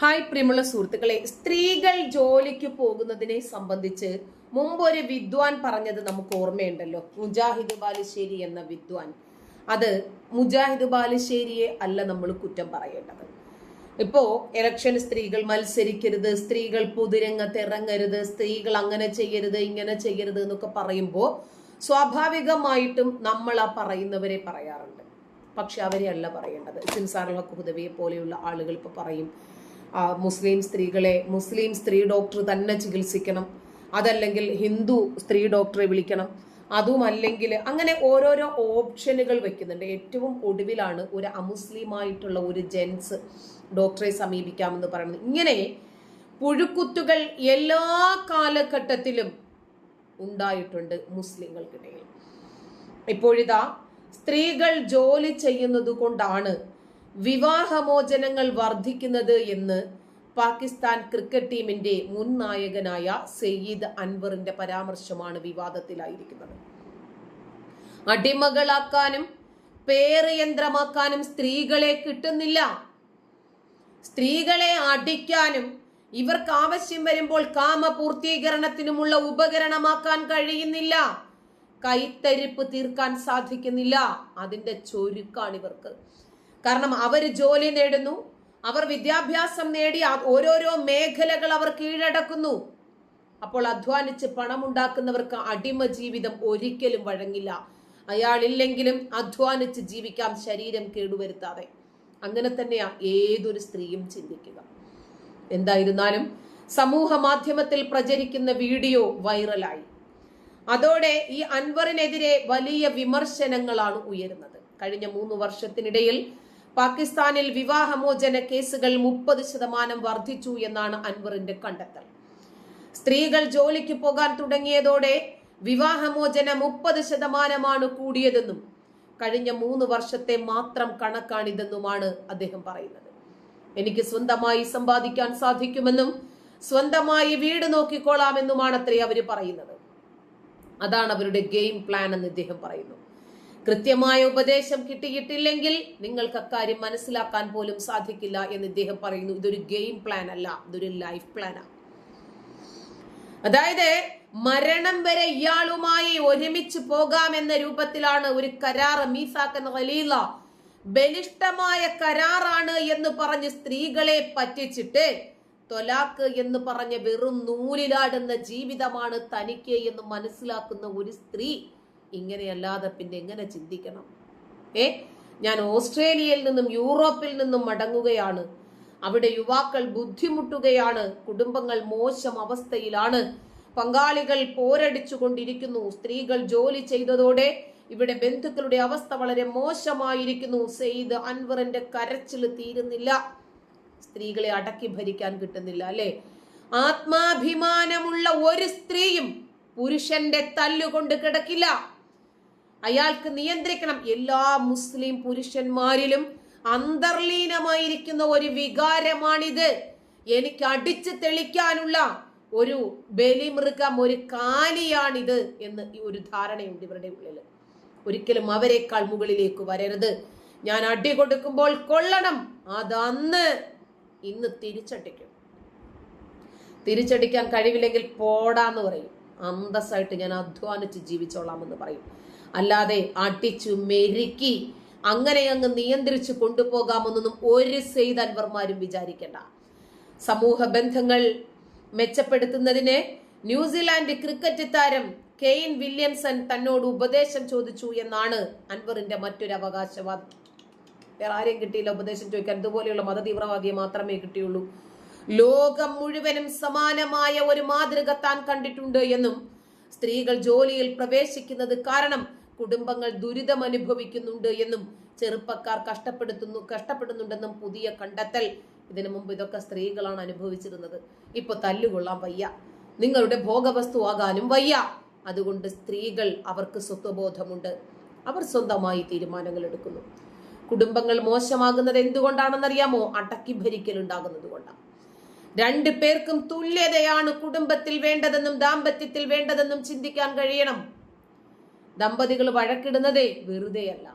Hi പ്രിയമുള്ള സുഹൃത്തുക്കളെ സ്ത്രീകൾ ജോലിക്ക് പോകുന്നതിനെ സംബന്ധിച്ച് മുമ്പ് ഒരു വിദ്വാൻ പറഞ്ഞത് നമുക്ക് ഓർമ്മയുണ്ടല്ലോ. മുജാഹിദ് ബാലുശ്ശേരി എന്ന വിദ്വാൻ. അത് മുജാഹിദ് ബാലുശ്ശേരിയെ അല്ല നമ്മൾ കുറ്റം പറയേണ്ടത്. ഇപ്പോ ഇലക്ഷൻ സ്ത്രീകൾ മത്സരിക്കരുത് സ്ത്രീകൾ പൊതുരംഗത്ത് ഇറങ്ങരുത് സ്ത്രീകൾ അങ്ങനെ ചെയ്യരുത് ഇങ്ങനെ ചെയ്യരുത് എന്നൊക്കെ പറയുമ്പോൾ സ്വാഭാവികമായിട്ടും നമ്മൾ ആ പറയുന്നവരെ പറയാറുണ്ട്. പക്ഷെ അവരെ അല്ല പറയേണ്ടത്. സിൻസാറുള്ള ഹുദവിയെ പോലെയുള്ള ആളുകൾ ഇപ്പൊ പറയും മുസ്ലിം സ്ത്രീകളെ മുസ്ലിം സ്ത്രീ ഡോക്ടർ തന്നെ ചികിത്സിക്കണം. അതല്ലെങ്കിൽ ഹിന്ദു സ്ത്രീ ഡോക്ടറെ വിളിക്കണം. അതുമല്ലെങ്കിൽ അങ്ങനെ ഓരോരോ ഓപ്ഷനുകൾ വെക്കുന്നുണ്ട്. ഏറ്റവും ഒടുവിലാണ് ഒരു അമുസ്ലിമായിട്ടുള്ള ഒരു ജെൻസ് ഡോക്ടറെ സമീപിക്കാമെന്ന് പറയുന്നത്. ഇങ്ങനെ പുഴുക്കുത്തുകൾ എല്ലാ കാലഘട്ടത്തിലും ഉണ്ടായിട്ടുണ്ട് മുസ്ലിങ്ങൾക്കിടയിൽ. ഇപ്പോഴിതാ സ്ത്രീകൾ ജോലി ചെയ്യുന്നത് കൊണ്ടാണ് വിവാഹമോചനങ്ങൾ വർദ്ധിക്കുന്നത് എന്ന് പാകിസ്ഥാൻ ക്രിക്കറ്റ് ടീമിന്റെ മുൻ നായകനായ സയ്യിദ് അൻവറിന്റെ പരാമർശമാണ് വിവാദത്തിലായിരിക്കുന്നത്. അടിമകളാക്കാനും പേര് യന്ത്രമാക്കാനും സ്ത്രീകളെ കിട്ടുന്നില്ല. സ്ത്രീകളെ അടിക്കാനും ഇവർക്ക് ആവശ്യം വരുമ്പോൾ കാമപൂർത്തീകരണത്തിനുമുള്ള ഉപകരണമാക്കാൻ കഴിയുന്നില്ല. കൈത്തരിപ്പ് തീർക്കാൻ സാധിക്കുന്നില്ല. അതിന്റെ ചൊരുക്കാണ് ഇവർക്ക് കാരണം അവർ ജോലി നേടുന്നു. അവർ വിദ്യാഭ്യാസം നേടി ഓരോരോ മേഖലകൾ അവർ കീഴടക്കുന്നു. അപ്പോൾ അധ്വാനിച്ച് പണമുണ്ടാക്കുന്നവർക്ക് അടിമ ജീവിതം ഒരിക്കലും വഴങ്ങില്ല. അയാളില്ലെങ്കിലും അധ്വാനിച്ച് ജീവിക്കാം ശരീരം കേടുവരുത്താതെ. അങ്ങനെ തന്നെയാ ഏതൊരു സ്ത്രീയും ചിന്തിക്കുക. എന്തായിരുന്നാലും സമൂഹ മാധ്യമത്തിൽ പ്രചരിക്കുന്ന വീഡിയോ വൈറലായി. അതോടെ ഈ അൻവറിനെതിരെ വലിയ വിമർശനങ്ങളാണ് ഉയരുന്നത്. കഴിഞ്ഞ മൂന്ന് വർഷത്തിനിടയിൽ പാകിസ്ഥാനിൽ വിവാഹമോചന കേസുകൾ മുപ്പത് ശതമാനം വർദ്ധിച്ചു എന്നാണ് അൻവറിന്റെ കണ്ടെത്തൽ. സ്ത്രീകൾ ജോലിക്ക് പോകാൻ തുടങ്ങിയതോടെ വിവാഹമോചന മുപ്പത് ശതമാനമാണ് കൂടിയതെന്നും കഴിഞ്ഞ മൂന്ന് വർഷത്തെ മാത്രം കണക്കാണിതെന്നുമാണ് അദ്ദേഹം പറയുന്നത്. എനിക്ക് സ്വന്തമായി സമ്പാദിക്കാൻ സാധിക്കുമെന്നും സ്വന്തമായി വീട് നോക്കിക്കോളാമെന്നുമാണ് അത്രേ അവർ പറയുന്നത്. അതാണ് അവരുടെ ഗെയിം പ്ലാൻ എന്ന് ഇദ്ദേഹം പറയുന്നു. കൃത്യമായ ഉപദേശം കിട്ടിയിട്ടില്ലെങ്കിൽ നിങ്ങൾക്ക് അക്കാര്യം മനസ്സിലാക്കാൻ പോലും സാധിക്കില്ല എന്ന് ഇദ്ദേഹം പറയുന്നു. ഇതൊരു ഗെയിം പ്ലാൻ അല്ല. ഇതൊരു ലൈഫ് പ്ലാനാണ് അതായത് മരണം വരെ ഇയാളുമായി ഒരുമിച്ച് പോകാമെന്ന രൂപത്തിലാണ് ഒരു കരാർ മീസാക്കൻ ഖലീല ബലിഷ്ടമായ കരാറാണ് എന്ന് പറഞ്ഞ് സ്ത്രീകളെ പറ്റിച്ചിട്ട് തൊലാക്ക് എന്ന് പറഞ്ഞ വെറും നൂലിലാടുന്ന ജീവിതമാണ് തനിക്ക് എന്ന് മനസ്സിലാക്കുന്ന ഒരു സ്ത്രീ ഇങ്ങനെയല്ലാതെ പിന്നെ എങ്ങനെ ചിന്തിക്കണം? ഏ? ഞാൻ ഓസ്ട്രേലിയയിൽ നിന്നും യൂറോപ്പിൽ നിന്നും മടങ്ങുകയാണ്. അവിടെ യുവാക്കൾ ബുദ്ധിമുട്ടുകയാണ്. കുടുംബങ്ങൾ മോശം അവസ്ഥയിലാണ്. പങ്കാളികൾ പോരടിച്ചു കൊണ്ടിരിക്കുന്നു സ്ത്രീകൾ ജോലി ചെയ്തതോടെ ഇവിടെ ബന്ധുക്കളുടെ അവസ്ഥ വളരെ മോശമായിരിക്കുന്നു. സെയ്ദ് അൻവറിന്റെ കരച്ചിൽ തീരുന്നില്ല. സ്ത്രീകളെ അടക്കി ഭരിക്കാൻ കിട്ടുന്നില്ല അല്ലെ? ആത്മാഭിമാനമുള്ള ഒരു സ്ത്രീയും പുരുഷന്റെ തല്ലുകൊണ്ട് കിടക്കില്ല. അയാൾക്ക് നിയന്ത്രിക്കണം. എല്ലാ മുസ്ലിം പുരുഷന്മാരിലും അന്തർലീനമായിരിക്കുന്ന ഒരു വികാരമാണിത്. എനിക്ക് അടിച്ചു തെളിക്കാനുള്ള ഒരു ബലിമൃഗം ഒരു കാലിയാണിത് എന്ന് ഈ ഒരു ധാരണയുണ്ട് ഇവരുടെ ഉള്ളിൽ ഒരിക്കലും അവരെക്കാൾ മുകളിലേക്ക് വരരുത്. ഞാൻ അടി കൊടുക്കുമ്പോൾ കൊള്ളണം. അതന്ന് ഇന്ന് തിരിച്ചടിക്കും. തിരിച്ചടിക്കാൻ കഴിവില്ലെങ്കിൽ പോടാന്ന് പറയും. അന്തസ്സായിട്ട് ഞാൻ അധ്വാനിച്ച് ജീവിച്ചോളാമെന്ന് പറയും. അല്ലാതെ അടിച്ചു മെരുക്കി അങ്ങനെ അങ്ങ് നിയന്ത്രിച്ചു കൊണ്ടുപോകാമെന്നൊന്നും ഒരു സെയ്ത് അൻവർമാരും വിചാരിക്കേണ്ട. സമൂഹ ബന്ധങ്ങൾ മെച്ചപ്പെടുത്തുന്നതിന് ന്യൂസിലാൻഡ് ക്രിക്കറ്റ് താരം കെയിൻ വില്യംസൺ തന്നോട് ഉപദേശം ചോദിച്ചു എന്നാണ് അൻവറിന്റെ മറ്റൊരു അവകാശവാദം. വേറെ ആരെയും കിട്ടിയില്ല ഉപദേശം ചോദിക്കാൻ. ഇതുപോലെയുള്ള മതതീവ്രവാദിയെ മാത്രമേ കിട്ടിയുള്ളൂ. ലോകം മുഴുവനും സമാനമായ ഒരു മാതൃക താൻ കണ്ടിട്ടുണ്ട് എന്നും സ്ത്രീകൾ ജോലിയിൽ പ്രവേശിക്കുന്നത് കാരണം കുടുംബങ്ങൾ ദുരിതം അനുഭവിക്കുന്നുണ്ട് എന്നും ചെറുപ്പക്കാർ കഷ്ടപ്പെടുത്തുന്നു കഷ്ടപ്പെടുന്നുണ്ടെന്നും പുതിയ കണ്ടെത്തൽ. ഇതിനു മുമ്പ് ഇതൊക്കെ സ്ത്രീകളാണ് അനുഭവിച്ചിരുന്നത്. ഇപ്പൊ തല്ലുകൊള്ളാൻ വയ്യ. നിങ്ങളുടെ ഭോഗവസ്തു ആകാനും വയ്യ. അതുകൊണ്ട് സ്ത്രീകൾ അവർക്ക് സ്വത്വബോധമുണ്ട്. അവർ സ്വന്തമായി തീരുമാനങ്ങൾ എടുക്കുന്നു. കുടുംബങ്ങൾ മോശമാകുന്നത് എന്തുകൊണ്ടാണെന്നറിയാമോ? അടക്കി ഭരിക്കൽ ഉണ്ടാകുന്നത് കൊണ്ടാണ്. രണ്ടു പേർക്കും തുല്യതയാണ് കുടുംബത്തിൽ വേണ്ടതെന്നും ദാമ്പത്യത്തിൽ വേണ്ടതെന്നും ചിന്തിക്കാൻ കഴിയണം. ദമ്പതികൾ വഴക്കിടുന്നതേ വെറുതെയല്ല.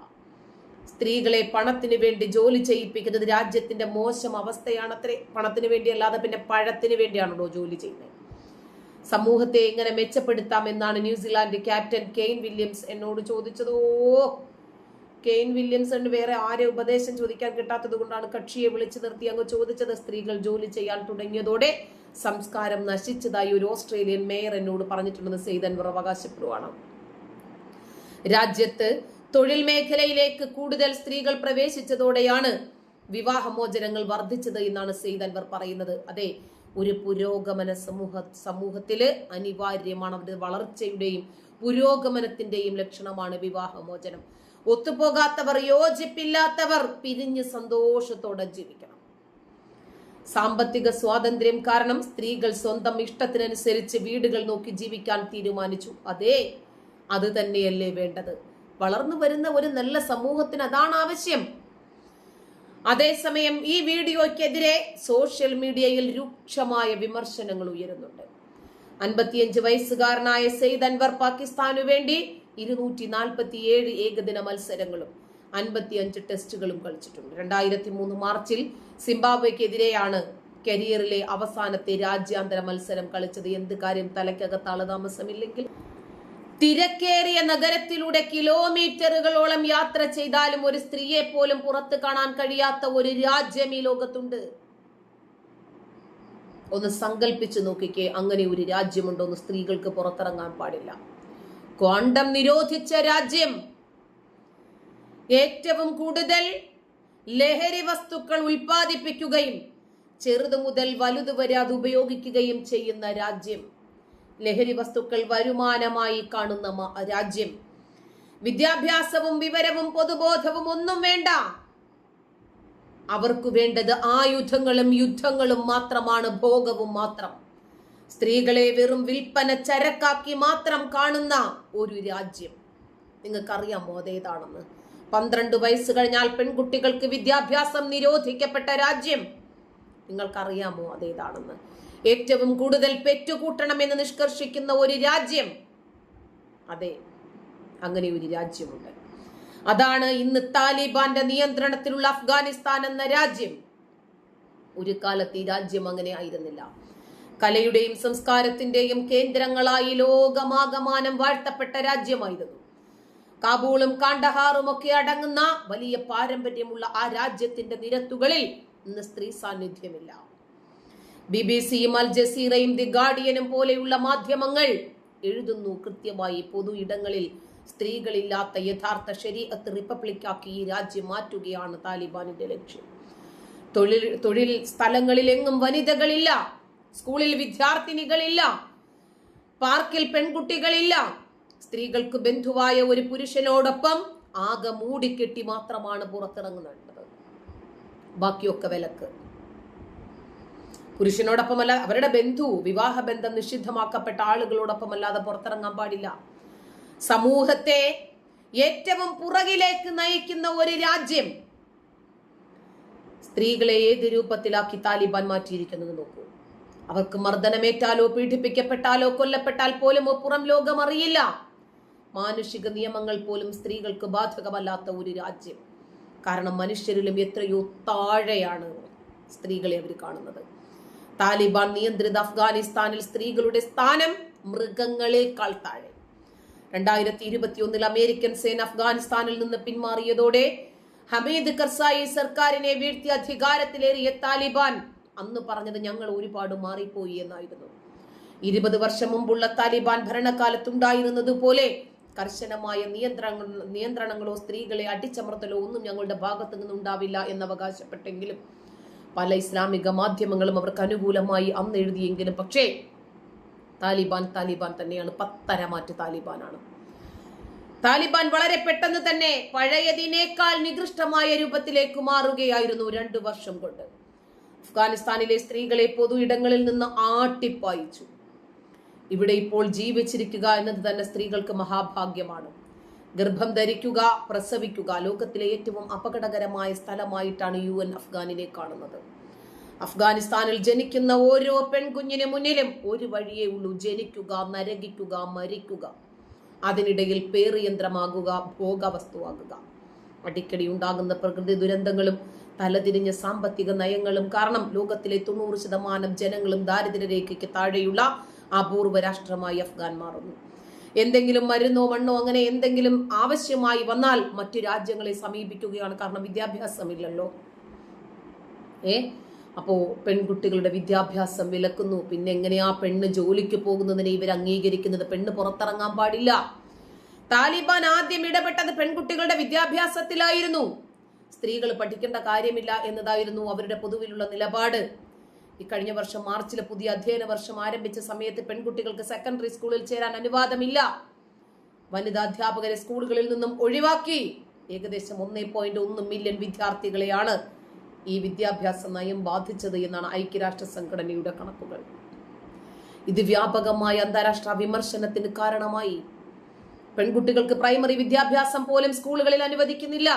സ്ത്രീകളെ പണത്തിന് വേണ്ടി ജോലി ചെയ്യിപ്പിക്കുന്നത് രാജ്യത്തിന്റെ മോശം അവസ്ഥയാണത്രേ. പണത്തിന് വേണ്ടി അല്ലാതെ പിന്നെ പഴത്തിന് വേണ്ടിയാണല്ലോ ജോലി ചെയ്യുന്നത്. സമൂഹത്തെ എങ്ങനെ മെച്ചപ്പെടുത്താം എന്നാണ് ന്യൂസിലാൻഡ് ക്യാപ്റ്റൻ കെയ്ൻ വില്യംസ് എന്നോട് ചോദിച്ചത്. കെയ്ൻ വില്യംസണ് വേറെ ആരെ ഉപദേശം ചോദിക്കാൻ കിട്ടാത്തത് കൊണ്ടാണ് കക്ഷിയെ വിളിച്ചു നിർത്തി. അങ്ങ് ചോദിച്ചത് സ്ത്രീകൾ ജോലി ചെയ്യാൻ തുടങ്ങിയതോടെ സംസ്കാരം നശിച്ചതായി ഒരു ഓസ്ട്രേലിയൻ മേയർ എന്നോട് പറഞ്ഞിട്ടുണ്ടെന്ന് സെയ്തൻവർ അവകാശപ്പെടുവാണ്. രാജ്യത്ത് തൊഴിൽ മേഖലയിലേക്ക് കൂടുതൽ സ്ത്രീകൾ പ്രവേശിച്ചതോടെയാണ് വിവാഹമോചനങ്ങൾ വർദ്ധിച്ചത് എന്നാണ് സെയ്തൻവർ പറയുന്നത്. അതെ ഒരു പുരോഗമന സമൂഹ സമൂഹത്തിൽ അനിവാര്യമാണ് അവരുടെ വളർച്ചയുടെയും പുരോഗമനത്തിന്റെയും ലക്ഷണമാണ് വിവാഹമോചനം. ഒത്തുപോകാത്തവർ യോജിപ്പില്ലാത്തവർ പിരിഞ്ഞ് സന്തോഷത്തോടെ ജീവിക്കണം. സാമ്പത്തിക സ്വാതന്ത്ര്യം കാരണം സ്ത്രീകൾ സ്വന്തം ഇഷ്ടത്തിനനുസരിച്ച് വീടുകൾ നോക്കി ജീവിക്കാൻ തീരുമാനിച്ചു. അതെ അത് തന്നെയല്ലേ വേണ്ടത്. വളർന്നു വരുന്ന ഒരു നല്ല സമൂഹത്തിന് അതാണ് ആവശ്യം. അതേസമയം ഈ വീഡിയോയ്ക്കെതിരെ സോഷ്യൽ മീഡിയയിൽ രൂക്ഷമായ വിമർശനങ്ങൾ ഉയരുന്നുണ്ട്. അൻപത്തിയഞ്ച് വയസ്സുകാരനായ സെയ്ദ് അൻവർ പാകിസ്ഥാനു വേണ്ടി ഇരുന്നൂറ്റി നാൽപ്പത്തി ഏഴ് ഏകദിന മത്സരങ്ങളും അൻപത്തിയഞ്ച് ടെസ്റ്റുകളും കളിച്ചിട്ടുണ്ട്. രണ്ടായിരത്തി മൂന്ന് മാർച്ചിൽ സിംബാബ്വെക്കെതിരെയാണ് കരിയറിലെ അവസാനത്തെ രാജ്യാന്തര മത്സരം കളിച്ചത്. എന്ത് കാര്യം തലയ്ക്കകത്ത് ആളതാമസമില്ലെങ്കിൽ തിരക്കേറിയ നഗരത്തിലൂടെ കിലോമീറ്ററുകളോളം യാത്ര ചെയ്താലും ഒരു സ്ത്രീയെ പോലും പുറത്ത് കാണാൻ കഴിയാത്ത ഒരു രാജ്യം ഈ ലോകത്തുണ്ട്. ഒന്ന് സങ്കല്പിച്ച് നോക്കിക്കേ അങ്ങനെ ഒരു രാജ്യമുണ്ടോ ഒന്ന് സ്ത്രീകൾക്ക് പുറത്തിറങ്ങാൻ പാടില്ല. ക്വാണ്ടം നിരോധിച്ച രാജ്യം ഏറ്റവും കൂടുതൽ ലഹരി വസ്തുക്കൾ ഉൽപ്പാദിപ്പിക്കുകയും ചെറുതു മുതൽ വലുത് വരെ അത് ഉപയോഗിക്കുകയും ചെയ്യുന്ന രാജ്യം. ലഹരി വസ്തുക്കൾ വരുമാനമായി കാണുന്ന രാജ്യം. വിദ്യാഭ്യാസവും വിവരവും പൊതുബോധവും ഒന്നും വേണ്ട. അവർക്ക് വേണ്ടത് ആയുധങ്ങളും യുദ്ധങ്ങളും മാത്രമാണ് ഭോഗവും മാത്രം. സ്ത്രീകളെ വെറും വിൽപ്പന ചരക്കാക്കി മാത്രം കാണുന്ന ഒരു രാജ്യം. നിങ്ങൾക്കറിയാമോ അതേതാണെന്ന്? പന്ത്രണ്ട് വയസ്സ് കഴിഞ്ഞാൽ പെൺകുട്ടികൾക്ക് വിദ്യാഭ്യാസം നിരോധിക്കപ്പെട്ട രാജ്യം. നിങ്ങൾക്കറിയാമോ അതേതാണെന്ന്? ഏറ്റവും കൂടുതൽ പെറ്റുകൂട്ടണമെന്ന് നിഷ്കർഷിക്കുന്ന ഒരു രാജ്യം. അതെ അങ്ങനെ ഒരു രാജ്യമുണ്ട്. അതാണ് ഇന്ന് താലിബാന്റെ നിയന്ത്രണത്തിലുള്ള അഫ്ഗാനിസ്ഥാൻ എന്ന രാജ്യം. ഒരു കാലത്ത് ഈ രാജ്യം അങ്ങനെ ആയിരുന്നില്ല. കലയുടെയും സംസ്കാരത്തിന്റെയും കേന്ദ്രങ്ങളായി ലോകമാകമാനം വാഴ്ത്തപ്പെട്ട രാജ്യമായിരുന്നു. കാബൂളും കാണ്ടഹാറും ഒക്കെ അടങ്ങുന്ന വലിയ പാരമ്പര്യമുള്ള ആ രാജ്യത്തിന്റെ നിരത്തുകളിൽ ഇന്ന് സ്ത്രീ സാന്നിധ്യമില്ല. ബി ബി സിയും അൽ ജസീറയും ദി ഗാർഡിയനും പോലെയുള്ള മാധ്യമങ്ങൾ എഴുതുന്നു കൃത്യമായി പൊതു ഇടങ്ങളിൽ സ്ത്രീകളില്ലാത്ത യഥാർത്ഥ ശരീരത്ത് റിപ്പബ്ലിക്കാക്കി ഈ രാജ്യം മാറ്റുകയാണ് താലിബാനിന്റെ ലക്ഷ്യം. തൊഴിൽ തൊഴിൽ സ്ഥലങ്ങളിലെങ്ങും വനിതകളില്ല സ്കൂളിൽ വിദ്യാർത്ഥിനികളില്ല പാർക്കിൽ പെൺകുട്ടികളില്ല. സ്ത്രീകൾക്ക് ബന്ധുവായ ഒരു പുരുഷനോടൊപ്പം ആകെ മൂടിക്കെട്ടി മാത്രമാണ് പുറത്തിറങ്ങുന്നത്. ബാക്കിയൊക്കെ വിലക്ക്. പുരുഷനോടൊപ്പമല്ല അവരുടെ ബന്ധു വിവാഹ ബന്ധം നിഷിദ്ധമാക്കപ്പെട്ട ആളുകളോടൊപ്പമല്ലാതെ പുറത്തിറങ്ങാൻ പാടില്ല. സമൂഹത്തെ ഏറ്റവും പുറകിലേക്ക് നയിക്കുന്ന ഒരു രാജ്യം സ്ത്രീകളെ ഏത് രൂപത്തിലാക്കി താലിബാൻ മാറ്റിയിരിക്കുന്നത് നോക്കൂ. അവർക്ക് മർദ്ദനമേറ്റാലോ പീഡിപ്പിക്കപ്പെട്ടാലോ കൊല്ലപ്പെട്ടാൽ പോലും പുറം ലോകം അറിയില്ല. മാനുഷിക നിയമങ്ങൾ പോലും സ്ത്രീകൾക്ക് ബാധകമല്ലാത്ത ഒരു രാജ്യം. കാരണം മനുഷ്യരിലും എത്രയോ താഴെയാണ് സ്ത്രീകളെ അവർ കാണുന്നത്. താലിബാൻ നിയന്ത്രിത അഫ്ഗാനിസ്ഥാനിൽ സ്ത്രീകളുടെ സ്ഥാനം മൃഗങ്ങളെക്കാൾ താഴെ. രണ്ടായിരത്തി ഇരുപത്തിയൊന്നിൽ അമേരിക്കൻ സേന അഫ്ഗാനിസ്ഥാനിൽ നിന്ന് പിന്മാറിയതോടെ ഹമീദ് കർസായി സർക്കാരിനെ വീഴ്ത്തി അധികാരത്തിലേറിയ താലിബാൻ. അന്ന് പറഞ്ഞത് ഞങ്ങൾ ഒരുപാട് മാറിപ്പോയി എന്നായിരുന്നു. ഇരുപത് വർഷം മുമ്പുള്ള താലിബാൻ ഭരണകാലത്തുണ്ടായിരുന്നത് പോലെ കർശനമായ നിയന്ത്രണ നിയന്ത്രണങ്ങളോ സ്ത്രീകളെ അടിച്ചമർത്തലോ ഒന്നും ഞങ്ങളുടെ ഭാഗത്തു നിന്നുണ്ടാവില്ല എന്ന് അവകാശപ്പെട്ടെങ്കിലും പല ഇസ്ലാമിക മാധ്യമങ്ങളും അവർക്ക് അനുകൂലമായി അന്ന് എഴുതിയെങ്കിലും പക്ഷേ താലിബാൻ താലിബാൻ തന്നെയാണ് പത്തരമാറ്റ് താലിബാനാണ്. താലിബാൻ വളരെ പെട്ടെന്ന് തന്നെ പഴയതിനേക്കാൾ നികൃഷ്ടമായ രൂപത്തിലേക്ക് മാറുകയായിരുന്നു രണ്ടു വർഷം കൊണ്ട്. അഫ്ഗാനിസ്ഥാനിലെ സ്ത്രീകളെ പൊതു ഇടങ്ങളിൽ നിന്ന് ആട്ടിപ്പായിച്ചു. ഇവിടെ ഇപ്പോൾ ജീവിച്ചിരിക്കുക എന്നത് തന്നെ സ്ത്രീകൾക്ക് മഹാഭാഗ്യമാണ്. ഗർഭം ധരിക്കുക പ്രസവിക്കുക ലോകത്തിലെ ഏറ്റവും അപകടകരമായ സ്ഥലമായിട്ടാണ് യു അഫ്ഗാനിനെ കാണുന്നത്. അഫ്ഗാനിസ്ഥാനിൽ ജനിക്കുന്ന ഓരോ പെൺകുഞ്ഞിന് മുന്നിലും ഒരു വഴിയേ ഉള്ളൂ. ജനിക്കുക നരകിക്കുക മരിക്കുക. അതിനിടയിൽ പേറിയന്ത്രമാകുക ഭോഗവസ്തുവാകുക. അടിക്കടി ഉണ്ടാകുന്ന പ്രകൃതി ദുരന്തങ്ങളും തലതിരിഞ്ഞ സാമ്പത്തിക നയങ്ങളും കാരണം ലോകത്തിലെ തൊണ്ണൂറ് ശതമാനം ജനങ്ങളും ദാരിദ്ര്യരേഖയ്ക്ക് താഴെയുള്ള അപൂർവ രാഷ്ട്രമായി അഫ്ഗാൻ മാറുന്നു. എന്തെങ്കിലും മരുന്നോ മണ്ണോ അങ്ങനെ എന്തെങ്കിലും ആവശ്യമായി വന്നാൽ മറ്റു രാജ്യങ്ങളെ സമീപിക്കുകയാണ്. കാരണം വിദ്യാഭ്യാസമില്ലല്ലോ. ഏ? അപ്പോ പെൺകുട്ടികളുടെ വിദ്യാഭ്യാസം വിലക്കുന്നു. പിന്നെ എങ്ങനെയാ പെണ്ണ് ജോലിക്ക് പോകുന്നതിനെ ഇവർ അംഗീകരിക്കുന്നത്? പെണ്ണ് പുറത്തിറങ്ങാൻ പാടില്ല. താലിബാൻ ആദ്യം ഇടപെട്ടത് പെൺകുട്ടികളുടെ വിദ്യാഭ്യാസത്തിലായിരുന്നു. സ്ത്രീകൾ പഠിക്കേണ്ട കാര്യമില്ല എന്നതായിരുന്നു അവരുടെ പൊതുവിലുള്ള നിലപാട്. ഇക്കഴിഞ്ഞ വർഷം മാർച്ചിൽ പുതിയ അധ്യയന വർഷം ആരംഭിച്ച സമയത്ത് പെൺകുട്ടികൾക്ക് സെക്കൻഡറി സ്കൂളിൽ ചേരാൻ അനുവാദമില്ല. വനിതാ അധ്യാപകരെ സ്കൂളുകളിൽ നിന്നും ഒഴിവാക്കി. ഏകദേശം ഒന്നേ പോയിന്റ് ഒന്ന് മില്യൺ വിദ്യാർത്ഥികളെയാണ് ഈ വിദ്യാഭ്യാസ നയം ബാധിച്ചത് എന്നാണ് ഐക്യരാഷ്ട്ര സംഘടനയുടെ കണക്കുകൾ. ഇത് വ്യാപകമായ അന്താരാഷ്ട്ര വിമർശനത്തിന് കാരണമായി. പെൺകുട്ടികൾക്ക് പ്രൈമറി വിദ്യാഭ്യാസം പോലും സ്കൂളുകളിൽ അനുവദിക്കുന്നില്ല.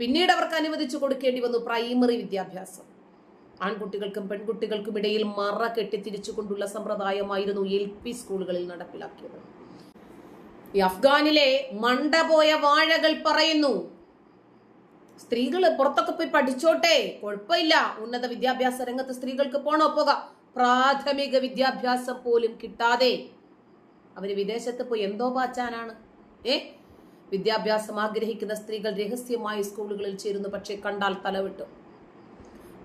പിന്നീട് അവർക്ക് അനുവദിച്ചു കൊടുക്കേണ്ടി വന്നു പ്രൈമറി വിദ്യാഭ്യാസം. ആൺകുട്ടികൾക്കും പെൺകുട്ടികൾക്കും ഇടയിൽ മറ കെട്ടി കെട്ടിത്തിരിച്ചുകൊണ്ടുള്ള സമ്പ്രദായമായിരുന്നു എൽ പി സ്കൂളുകളിൽ നടപ്പിലാക്കിയത്. ഈ അഫ്ഗാനിലെ മണ്ട പോയ വാഴകൾ പറയുന്നു സ്ത്രീകൾ പുറത്തൊക്കെ പോയി പഠിച്ചോട്ടെ. കുഴപ്പമില്ല. ഉന്നത വിദ്യാഭ്യാസ രംഗത്ത് സ്ത്രീകൾക്ക് പോണോ? പോക. പ്രാഥമിക വിദ്യാഭ്യാസം പോലും കിട്ടാതെ. അവർ വിദേശത്ത് പോയി എന്തോ പാച്ചാനാണ് ഏ? വിദ്യാഭ്യാസം ആഗ്രഹിക്കുന്ന സ്ത്രീകൾ രഹസ്യമായി സ്കൂളുകളിൽ ചേരുന്നു പക്ഷെ കണ്ടാൽ തലവിട്ടു.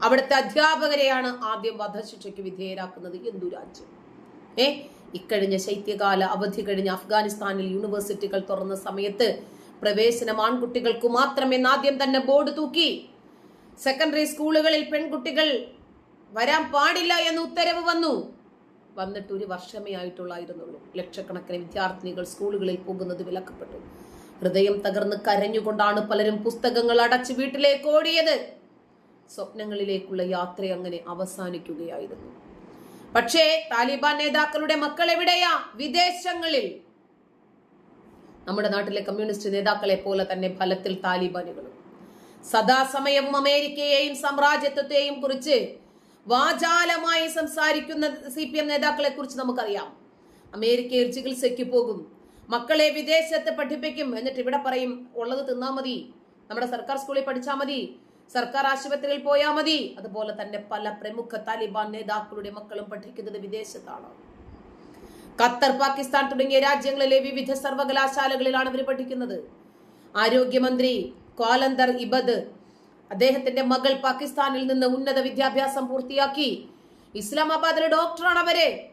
അവിടുത്തെ അധ്യാപകരെയാണ് ആദ്യം വധശിക്ഷയ്ക്ക് വിധേയരാക്കുന്നത് എന്തു രാജ്യം. ഏ? ഇക്കഴിഞ്ഞ ശൈത്യകാല അവധി കഴിഞ്ഞ് അഫ്ഗാനിസ്ഥാനിൽ യൂണിവേഴ്സിറ്റികൾ തുറന്ന സമയത്ത് പ്രവേശനം ആൺകുട്ടികൾക്ക് മാത്രമേ ആദ്യം തന്നെ ബോർഡ് തൂക്കി. സെക്കൻഡറി സ്കൂളുകളിൽ പെൺകുട്ടികൾ വരാൻ പാടില്ല എന്ന് ഉത്തരവ് വന്നു. വന്നിട്ട് ഒരു വർഷമേ ആയിട്ടുള്ളായിരുന്നുള്ളൂ. ലക്ഷക്കണക്കിന് വിദ്യാർത്ഥിനികൾ സ്കൂളുകളിൽ പോകുന്നത് വിലക്കപ്പെട്ടു. ഹൃദയം തകർന്ന് കരഞ്ഞുകൊണ്ടാണ് പലരും പുസ്തകങ്ങൾ അടച്ച് വീട്ടിലേക്ക് ഓടിയത്. സ്വപ്നങ്ങളിലേക്കുള്ള യാത്ര അങ്ങനെ അവസാനിക്കുകയായിരുന്നു. പക്ഷേ താലിബാൻ നേതാക്കളുടെ മക്കൾ എവിടെയാ? വിദേശങ്ങളിൽ. നമ്മുടെ നാട്ടിലെ കമ്മ്യൂണിസ്റ്റ് നേതാക്കളെ പോലെ തന്നെ ഫലത്തിൽ താലിബാനുകളും. സദാസമയവും അമേരിക്കയെയും സാമ്രാജ്യത്വത്തെയും കുറിച്ച് വാചാലമായി സംസാരിക്കുന്ന സി പി എം നേതാക്കളെ കുറിച്ച് നമുക്കറിയാം. അമേരിക്കയിൽ ചികിത്സയ്ക്ക് പോകും. മക്കളെ വിദേശത്ത് പഠിപ്പിക്കും. എന്നിട്ട് ഇവിടെ പറയും ഉള്ളത് തിന്നാ മതി. നമ്മുടെ സർക്കാർ സ്കൂളിൽ പഠിച്ചാൽ മതി. സർക്കാർ ആശുപത്രിയിൽ പോയാൽ മതി. അതുപോലെ തന്നെ പല പ്രമുഖ താലിബാൻ നേതാക്കളുടെ മക്കളും പഠിക്കുന്നത് വിദേശത്താണ്. ഖത്തർ പാകിസ്ഥാൻ തുടങ്ങിയ രാജ്യങ്ങളിലെ വിവിധ സർവകലാശാലകളിലാണ് ഇവർ പഠിക്കുന്നത്. ആരോഗ്യമന്ത്രി ക്വാലന്തർ ഇബദ് അദ്ദേഹത്തിന്റെ മകൾ പാകിസ്ഥാനിൽ നിന്ന് ഉന്നത വിദ്യാഭ്യാസം പൂർത്തിയാക്കി. ഇസ്ലാമാബാദിലെ ഡോക്ടറാണ് അവരെ.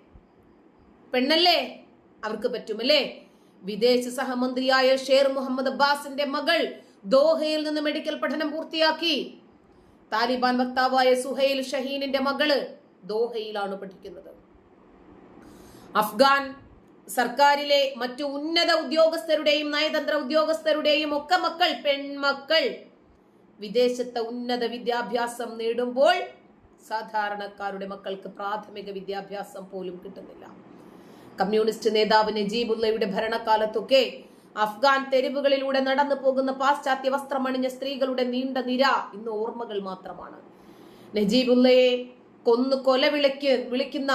പെണ്ണല്ലേ? അവർക്ക് പറ്റുമല്ലേ? വിദേശ സഹമന്ത്രിയായ ഷേർ മുഹമ്മദ് അബ്ബാസിന്റെ മകൾ ദോഹയിൽ നിന്ന് മെഡിക്കൽ പഠനം പൂർത്തിയാക്കി. താലിബാൻ വക്താവായ സുഹൈൽ ഷഹീനിന്റെ മകൾ ദോഹയിലാണ് പഠിക്കുന്നത്. അഫ്ഗാൻ സർക്കാരിലെ മറ്റു ഉന്നത ഉദ്യോഗസ്ഥരുടെയും നയതന്ത്ര ഉദ്യോഗസ്ഥരുടെയും ഒക്കെ മക്കൾ പെൺമക്കൾ. വിദേശത്തെ ഉന്നത വിദ്യാഭ്യാസം നേടുമ്പോൾ സാധാരണക്കാരുടെ മക്കൾക്ക് പ്രാഥമിക വിദ്യാഭ്യാസം പോലും കിട്ടുന്നില്ല. കമ്മ്യൂണിസ്റ്റ് നേതാവ് നജീബുള്ളയുടെ ഭരണകാലത്തൊക്കെ അഫ്ഗാൻ തെരുവുകളിലൂടെ നടന്നു പോകുന്ന പാശ്ചാത്യ വസ്ത്രമണിഞ്ഞ സ്ത്രീകളുടെ നീണ്ട നിര ഇന്ന് ഓർമ്മകൾ മാത്രമാണ്. നജീബുല്ലയെ കൊന്നു കൊല വിളിക്ക് വിളിക്കുന്ന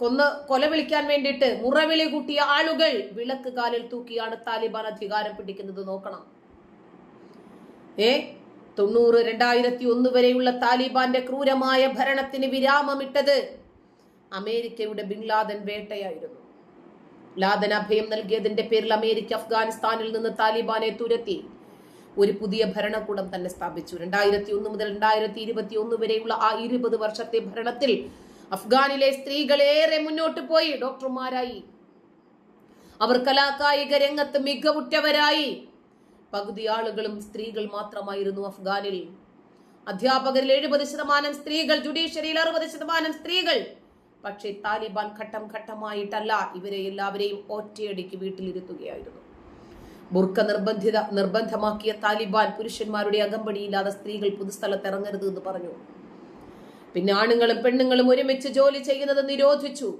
കൊന്ന് കൊല വിളിക്കാൻ വേണ്ടിയിട്ട് മുറവിളി കൂട്ടിയ ആളുകൾ വിളക്ക് കാലിൽ തൂക്കിയാണ് താലിബാൻ അധികാരം പിടിക്കുന്നത് നോക്കണം. ഏ തൊണ്ണൂറ് രണ്ടായിരത്തി ഒന്ന് വരെയുള്ള താലിബാന്റെ ക്രൂരമായ ഭരണത്തിന് വിരാമമിട്ടത് അമേരിക്കയുടെ ബിൻ ലാദൻ വേട്ടയായിരുന്നു. ലാദൻ അഭയം നൽകിയതിന്റെ പേരിൽ അമേരിക്ക അഫ്ഗാനിസ്ഥാനിൽ നിന്ന് താലിബാനെ തുരത്തി. ഒരു പുതിയ ഭരണകൂടം തന്നെ സ്ഥാപിച്ചു. രണ്ടായിരത്തി ഒന്ന് മുതൽ രണ്ടായിരത്തി ഇരുപത്തി ഒന്ന് വരെയുള്ള ആ ഇരുപത് വർഷത്തെ ഭരണത്തിൽ അഫ്ഗാനിലെ സ്ത്രീകളേറെ മുന്നോട്ട് പോയി. ഡോക്ടർമാരായി. അവർ കലാകായിക രംഗത്ത് മികവുറ്റവരായി. പകുതി ആളുകളും സ്ത്രീകൾ മാത്രമായിരുന്നു അഫ്ഗാനിൽ. അധ്യാപകരിൽ എഴുപത് ശതമാനം സ്ത്രീകൾ ജുഡീഷ്യറിയിൽ അറുപത് ശതമാനം സ്ത്രീകൾ. പക്ഷേ താലിബാൻ ഘട്ടം ഘട്ടമായിട്ടല്ല ഇവരെ എല്ലാവരെയും ഒറ്റയടിക്ക് വീട്ടിലിരുത്തുകയായിരുന്നു. ബുർക്ക നിർബന്ധിത നിർബന്ധമാക്കിയ താലിബാൻ പുരുഷന്മാരുടെ അകമ്പടിയില്ലാതെ സ്ത്രീകൾ പൊതുസ്ഥലത്ത് ഇറങ്ങരുത് എന്ന് പറഞ്ഞു. പിന്നെ ആണുങ്ങളും പെണ്ണുങ്ങളും ഒരുമിച്ച് ജോലി ചെയ്യുന്നത് നിരോധിച്ചു.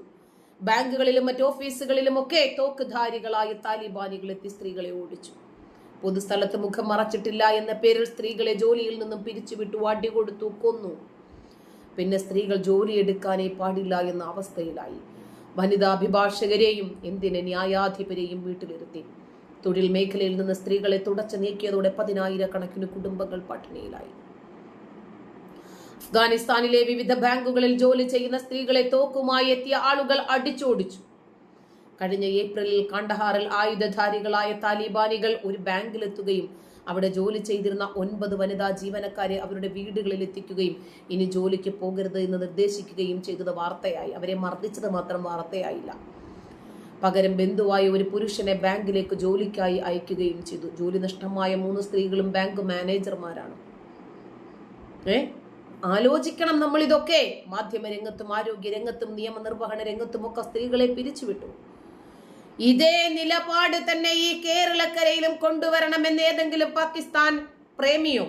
ബാങ്കുകളിലും മറ്റ് ഓഫീസുകളിലും ഒക്കെ തോക്കുധാരികളായ താലിബാനികൾ എത്തി സ്ത്രീകളെ ഓടിച്ചു. പൊതുസ്ഥലത്ത് മുഖം മറച്ചിട്ടില്ല എന്ന പേരിൽ സ്ത്രീകളെ ജോലിയിൽ നിന്നും പിരിച്ചുവിട്ടു അടി കൊടുത്തു കൊന്നു. പിന്നെ സ്ത്രീകൾ ജോലി എടുക്കാനേ പാടില്ല എന്ന അവസ്ഥയിലായി. വനിതാ അഭിഭാഷകരെയും എന്തിന് ന്യായാധിപരെയും വീട്ടിലിരുത്തി. തൊഴിൽ മേഖലയിൽ നിന്ന് സ്ത്രീകളെ തുടച്ചു നീക്കിയതോടെ പതിനായിരക്കണക്കിന് കുടുംബങ്ങൾ പട്ടിണിയിലായി. അഫ്ഗാനിസ്ഥാനിലെ വിവിധ ബാങ്കുകളിൽ ജോലി ചെയ്യുന്ന സ്ത്രീകളെ തോക്കുമായി എത്തിയ ആളുകൾ അടിച്ചോടിച്ചു. കഴിഞ്ഞ ഏപ്രിലിൽ കണ്ടഹാറിൽ ആയുധധാരികളായ താലിബാനികൾ ഒരു ബാങ്കിലെത്തുകയും അവിടെ ജോലി ചെയ്തിരുന്ന ഒൻപത് വനിതാ ജീവനക്കാരെ അവരുടെ വീടുകളിൽ എത്തിക്കുകയും ഇനി ജോലിക്ക് പോകരുത് എന്ന് നിർദ്ദേശിക്കുകയും ചെയ്തത് വാർത്തയായി. അവരെ മർദ്ദിച്ചത് മാത്രം വാർത്തയായില്ല. പകരം ബന്ധുവായ ഒരു പുരുഷനെ ബാങ്കിലേക്ക് ജോലിക്കായി അയക്കുകയും ചെയ്തു. ജോലി നഷ്ടമായ മൂന്ന് സ്ത്രീകളും ബാങ്ക് മാനേജർമാരാണ്. ഏ? ആലോചിക്കണം നമ്മൾ ഇതൊക്കെ മാധ്യമ രംഗത്തും ആരോഗ്യ രംഗത്തും നിയമനിർവഹണ രംഗത്തും ഒക്കെ സ്ത്രീകളെ പിരിച്ചുവിട്ടു. ഇതേ നിലപാട് തന്നെ ഈ കേരളക്കരയിലും കൊണ്ടുവരണമെന്ന് ഏതെങ്കിലും പാകിസ്ഥാൻ പ്രേമിയോ?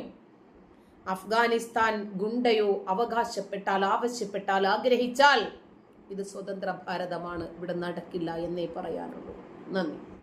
അഫ്ഗാനിസ്ഥാൻ ഗുണ്ടയോ അവകാശപ്പെട്ടാൽ ആവശ്യപ്പെട്ടാൽ ആഗ്രഹിച്ചാൽ ഇത് സ്വതന്ത്ര ഭാരതമാണ്. ഇവിടെ നടക്കില്ല എന്നേ പറയാനുള്ളൂ. നന്ദി.